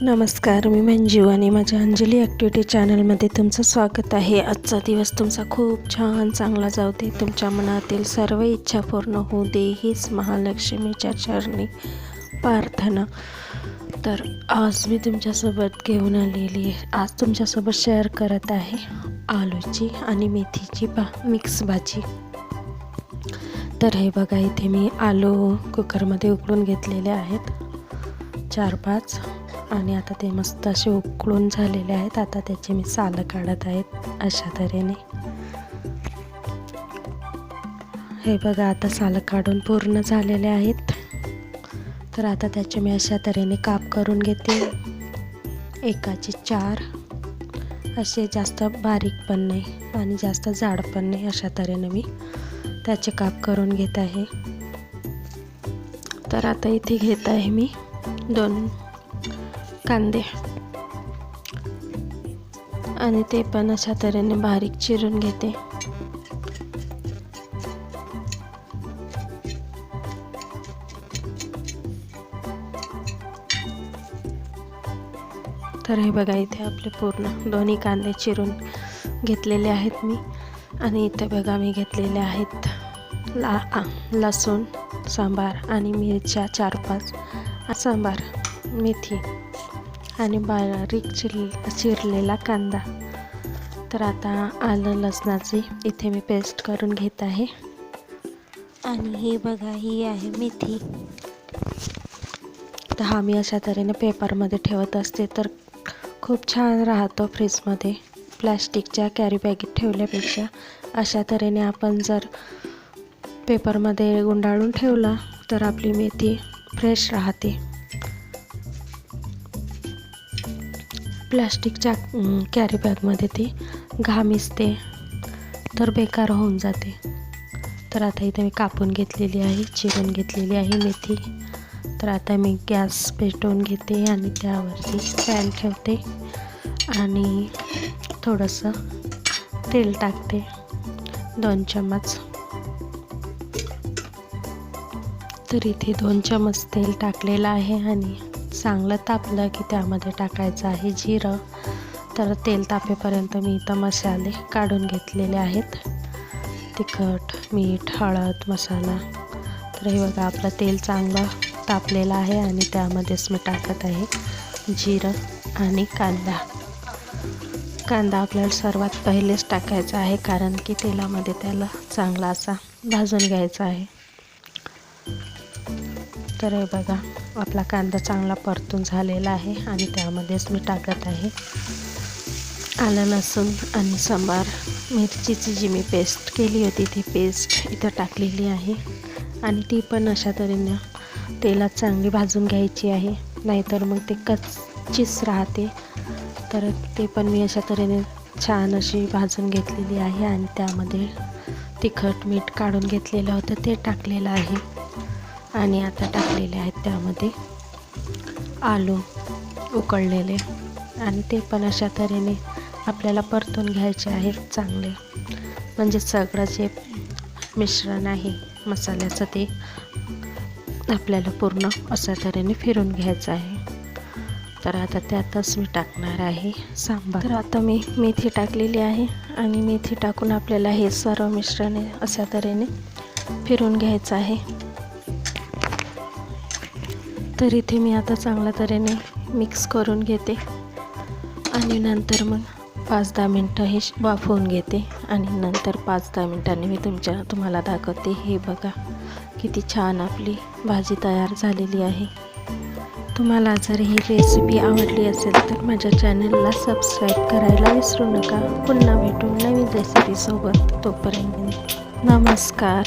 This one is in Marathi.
नमस्कार मी मंजू आणि माझ्या अंजली ॲक्टिव्हिटी चॅनलमध्ये तुमचं स्वागत आहे. आजचा दिवस तुमचा खूप छान चांगला जाऊ दे तुमच्या मनातील सर्व इच्छा पूर्ण होऊ दे हीच महालक्ष्मीच्या चरणी प्रार्थना. तर आज मी तुमच्यासोबत घेऊन आलेली आहे. आज तुमच्यासोबत शेअर करत आहे आलूची आणि मेथीची भा मिक्स भाजी. तर हे बघा इथे मी आलू कुकरमध्ये उकळून घेतलेले आहेत. चार पाच आणि आता ते मस्त असे उकळून झालेले आहेत. आता त्याचे मी सालं काढत आहेत अशा तऱ्हेने. हे बघा आता सालं काढून पूर्ण झालेले आहेत. तर आता त्याचे मी अशा तऱ्हेने काप करून घेते. एकाचे चार. असे जास्त बारीक पण नाही आणि जास्त जाड पण नाही अशा तऱ्हेने मी त्याचे काप करून घेत आहे. तर आता इथे घेत आहे मी दोन कांदे. आणि ते पण अशा तऱ्हेने बारीक चिरून घेते. तर हे बघा इथे आपले पूर्ण दोन्ही कांदे चिरून घेतलेले आहेत मी. आणि इथे बघा मी घेतलेले आहेत ला लसूण सांबार आणि मिरच्या चार पाच सांबार. मेथी आणि बारीक चिर चिरलेला कांदा. तर आता आलं लसणाची. इथे मी पेस्ट करून घेत आहे. आणि हे बघा ही आहे मेथी. तर हा मी अशा तऱ्हेने पेपरमध्ये ठेवत असते. तर खूप छान राहतो फ्रीजमध्ये प्लॅस्टिकच्या कॅरी बॅगेत ठेवल्यापेक्षा अशा तऱ्हेने आपण जर पेपरमध्ये गुंडाळून ठेवला तर आपली मेथी फ्रेश राहते. प्लॅस्टिकच्या कॅरीबॅगमध्ये ती घामिसते तर बेकार होऊन जाते. तर आता इथे मी कापून घेतलेली आहे चिरून घेतलेली आहे मेथी. तर आता मी गॅस पेटवून घेते आणि त्यावरती पॅन ठेवते आणि थोडंसं तेल टाकते दोन चम्मच. तर इथे दोन चम्मच तेल टाकलेलं आहे आणि चांगलं तापलं की त्यामध्ये टाकायचं आहे जिरं. तर तेल तापेपर्यंत मी इथं मसाले काढून घेतलेले आहेत. तिखट मीठ हळद मसाला. तर हे बघा आपलं तेल चांगलं तापलेलं आहे आणि त्यामध्येच मी टाकत आहे जिरं आणि कांदा. कांदा आपल्याला सर्वात पहिलेच टाकायचा आहे कारण की तेलामध्ये त्याला चांगला असा भाजून घ्यायचा आहे. तर हे बघा आपला कांदा चांगला परतून झालेला आहे आणि त्यामध्येच मी टाकत आहे आलं लसूण आणि सांबार. मिरचीची जी मी पेस्ट केली होती ती पेस्ट इथं टाकलेली आहे. आणि ती पण अशा तऱ्हेनं तेलात चांगली भाजून घ्यायची आहे. नाहीतर मग ते कच्चीच राहते. तर ते पण मी अशा तऱ्हेने छान अशी भाजून घेतलेली आहे आणि त्यामध्ये तिखट मीठ काढून घेतलेलं होतं ते टाकलेलं आहे. आणि आता टाकलेले आहेत त्यामध्ये आलू उकळलेले. आणि ते पण अशा तऱ्हेने आपल्याला परतून घ्यायचे आहेत चांगले. म्हणजे सगळं जे मिश्रण आहे मसाल्याचं ते आपल्याला पूर्ण अशा तऱ्हेने फिरून घ्यायचं आहे. तर आता त्यातच मी टाकणार आहे सांबार. तर आता मी मेथी टाकलेली आहे आणि मेथी टाकून आपल्याला हे सर्व मिश्रण अशा तऱ्हेने फिरून घ्यायचं आहे. तर इथे मी आता चांगल्या तऱ्हेने मिक्स करून घेते. आणि नंतर मग पाच दहा मिनटं हे वाफवून घेते. आणि नंतर पाच दहा मिनटांनी मी तुमच्या तुम्हाला दाखवते. हे बघा किती छान आपली भाजी तयार झालेली आहे. तुम्हाला जर ही रेसिपी आवडली असेल तर माझ्या चॅनलला सबस्क्राईब करायला विसरू नका. पुन्हा भेटू नवीन रेसिपीसोबत तोपर्यंत नमस्कार.